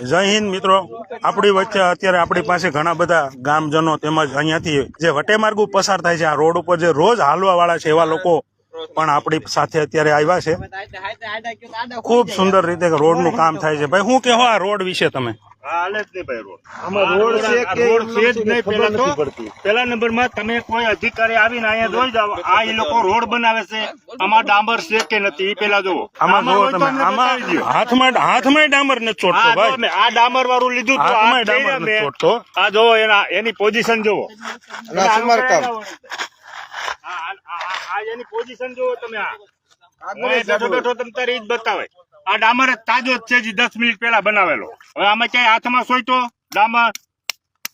જય હિન્દ મિત્રો આપણી વચ્ચે અત્યારે આપણી પાસે ઘણા બધા ગામજનો તેમજ અહીંયાથી જે વટેમાર્ગુ પસાર થાય છે આ રોડ ઉપર જે રોજ હાલવાવાળા છે એવા લોકો પણ આપણી સાથે અત્યારે આવ્યા છે ખૂબ સુંદર રીતે રોડનું કામ થાય છે ભાઈ હું કહેવા આ રોડ વિશે તમે હાલે જ નહીં ભાઈ રોડ. આમાં રોડ છે કે રોડ છે જ નહીં પેલા તો પેલા નંબરમાં તમે કોઈ અધિકારી આવીને અહીંયા જોઈ જાઓ આ એ લોકો રોડ બનાવે છે આમાં ડાંબર છે કે નથી એ પેલા જુઓ. આમાં જુઓ તમે આમાં હાથમાં હાથમાં ડામર નથી ચોટતો ભાઈ. આ ડાંબર વાળું લીધું તો આ ડામર કર્યા ચોટતો. આ જોવો એના એની પોઝિશન જોવો આ સમારકામ. આ- આ- આ- આ એની પોઝિશન જોવો તમે આ. બેઠો બેઠો તમ તારે જ બતાવે. આ ડામર તાજો જ છે જે દસ મિનિટ પેલા બનાવેલો. હવે આમાં ક્યાંય હાથમાં સોયતો ડામર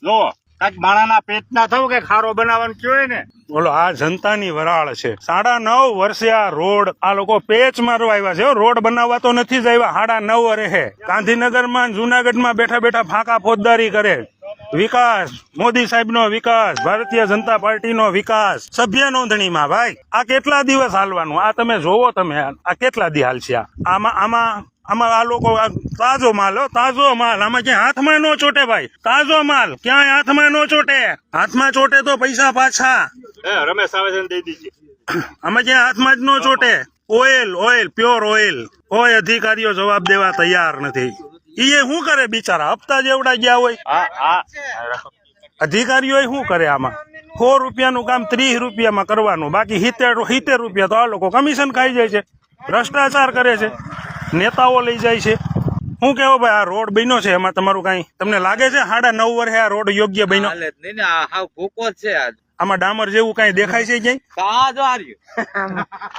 જોવો કાંઈક માણાના પેટ ના થવું કે ખારો બનાવવાનું કયો ને? બોલો, આ જનતાની વરાળ છે. સાડા નવ વર્ષે આ રોડ, આ લોકો પેચ મારવા આવ્યા છે રોડ બનાવવા તો નથી જ આવ્યા. સાડા નવ વર્ષે. ગાંધીનગરમાં જુનાગઢમાં બેઠા બેઠા ફાંકા ફોજદારી કરે. વિકાસ. મોદી સાહેબનો વિકાસ. ભારતીય જનતા પાર્ટીનો વિકાસ. સભ્ય નોંધણીમાં, ભાઈ. આ કેટલા દિવસ હાલવાનું? આ તમે જોવો તમે. આ કેટલા દી હાલશે આમાં આમાં આમાં આ લોકો તાજો માલ તાજો માલ. આમાં ક્યાંય હાથમાં નો ચોટે ભાઈ. તાજો માલ. ક્યાંય હાથમાં નો ચોટે. હાથમાં ચોટે તો પૈસા પાછા. રમેશ આવે છે દઈ દીજે. આમાં ક્યાંય હાથમાં જ નો ચોટે. Oil oil pure oil. કોઈ અધિકારીઓ જવાબ દેવા તૈયાર નથી. એ શું કરે બિચારા? હપ્તા જેવડા ગયા હોય. અધિકારીઓ શું કરે આમાં? સો રૂપિયાનું કામ ત્રીસ રૂપિયામાં કરવાનું. બાકી સિત્તેર સિત્તેર રૂપિયા તો આ લોકો કમિશન ખાઈ જાય છે. ભ્રષ્ટાચાર કરે છે. નેતાઓ લઈ જાય છે. હું કેવો ભાઈ આ રોડ બન્યો છે? એમાં તમારું કાંઈ તમને લાગે છે? સાડા નવ વર્ષે આ રોડ યોગ્ય બન્યો? હાવ ભૂકો છે આજ. આમાં ડામર જેવું કઈ દેખાય છે ક્યાંય?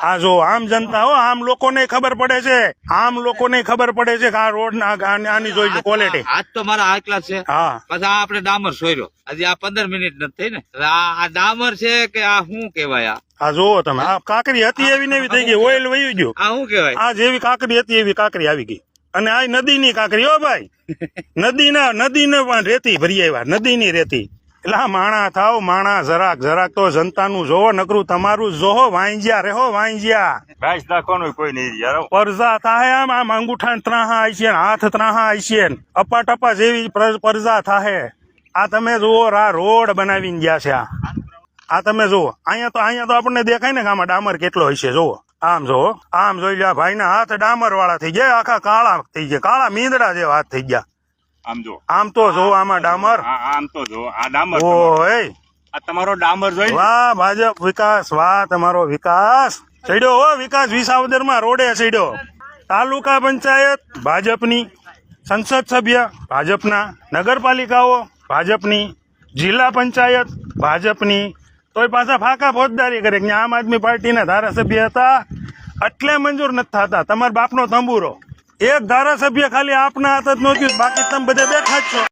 આ જો આ આ આમ જનતા હો આમ લોકોને ખબર પડે છે. આમ લોકોને ખબર પડે છે કે આ રોડ ના આની જોઈ ક્વોલિટી આજ તો મારા આકલા છે. હા. પછી આ આપણે ડામર સોયરો. હજી આ પંદર મિનિટ નથી થઈ ને. આ આ ડામર છે કે આ શું કેવાય આ? આ જોવો તમે આ કાકરી હતી એવી ને એવી થઈ ગઈ ઓઇલ વહી ગયું. આ શું કેવાય આ જેવી કાકરી હતી એવી કાકરી આવી ગઈ. અને આ નદીની કાકરી હો ભાઈ. નદી ના નદી ને પણ રેતી ભરી આવ્યા નદીની રેતી. એટલે માણા થાવ માણા જરાક જરાક તો જનતાનું જોવો નકરું તમારું જોહો વાંજ્યા રેહો વાંજ્યા. ભાઈ નાખવાનું કોઈ નહીં યાર. પરજા થાય આમ આમ અંગૂઠા ત્રાહા આવી હાથ ત્રાહા આવી અપા ટપા જેવી પરજા થાય આ તમે જુઓ આ રોડ બનાવીને ગયા છે આ. આ તમે જુઓ. અહીંયા તો અહીંયા તો આપણને દેખાય ને કે આમાં ડામર કેટલો હશે જુઓ. આમ જુઓ. આમ જોઈ લો ભાઈ ના હાથ ડામર વાળા થઈ ગયા આખા કાળા થઈ ગયા કાળા મીંદડા જેવા હાથ થઈ ગયા. આમ જો. આમ તો જો આમાં ડામર. આમ તો જો. આ ડામર ઓય આ તમારો ડામર જોઈ વાહ ભાજપ વિકાસ. વાહ તમારો વિકાસ. ચડ્યો હો વિકાસ વિસાવદરમાં રોડે ચડ્યો. તાલુકા પંચાયત ભાજપની સંસદ સભ્ય ભાજપના નગરપાલિકાઓ ભાજપની જિલ્લા પંચાયત ભાજપની તોય પાછા ફાકા ફોજદારી કરે કે આમ આદમી પાર્ટીના ધારાસભ્ય હતા. એટલે મંજૂર નથી થતા. તમારા બાપનો તંબુરો. એક ધારાસભ્ય ખાલી આપના હાથ જ નહોતું બાકી તમે બધા બેઠા જ છો.